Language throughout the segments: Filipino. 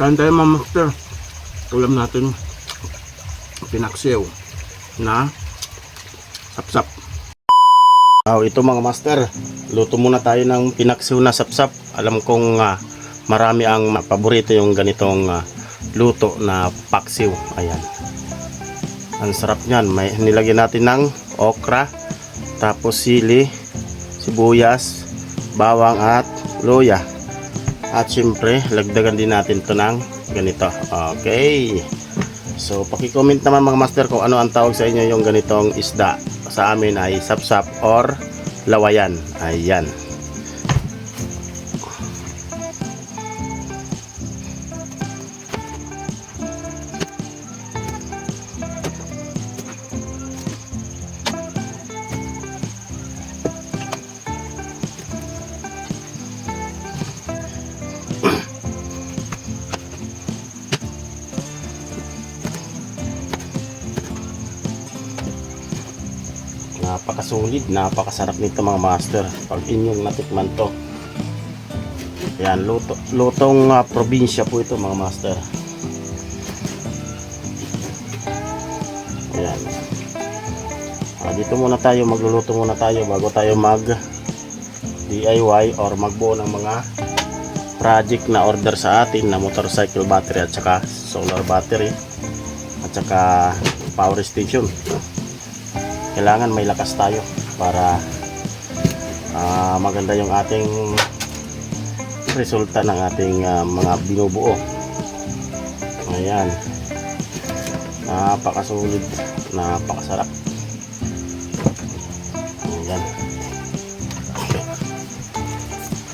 Kain tayo mga master. Ulam natin pinaksiw na sapsap. Oh, ito mga master. Luto muna tayo ng pinaksiw na sapsap. Alam kong ah, marami ang paborito yung ganitong ah, luto na paksiw. Ayan. Ang sarap niyan. May nilagyan natin ng okra, tapos sili, sibuyas, bawang at luya. At syempre, lagdagan din natin to ng ganito. Okay. So, paki-comment naman mga master kung ano ang tawag sa inyo yung ganitong isda. Sa amin ay sapsap or lawayan. Ayan. Napakasulit, napakasarap nito mga master. Pag inyong natikman to. Ayan, luto, lutong ah, probinsya po ito mga master. Ayan. Ah, dito muna tayo, magluluto muna tayo bago tayo mag DIY or magbuo ng mga project na order sa atin na motorcycle battery at saka solar battery at saka power station kailangan may lakas tayo para ah, maganda yung ating resulta ng ating ah, mga binubuo. Ayan. Napakasulit napakasarap. Ayan.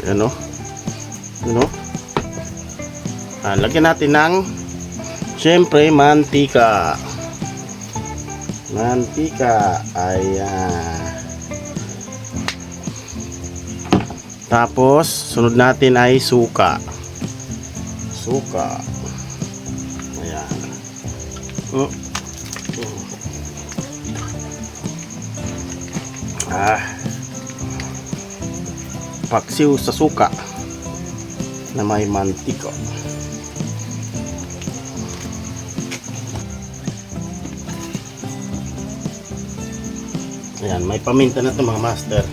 Ayan o ayan o Ah, lagyan natin ng syempre mantika mantika. Ayan. Tapos sunod natin ay suka. Suka. Ayan. Mm. ah. Paksiw sa suka na may mantika Ayan, may paminta na ito mga master.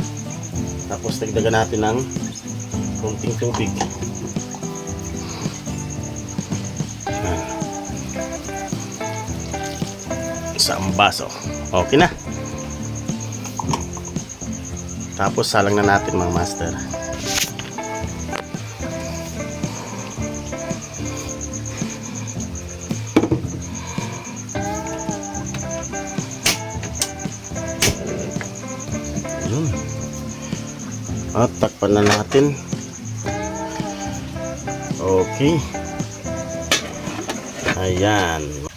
Tapos dagdagan natin ng konting tubig. Ayan. Isang baso. Okay na. Tapos salang na natin mga master. At takpan na natin. Okay. Ayan.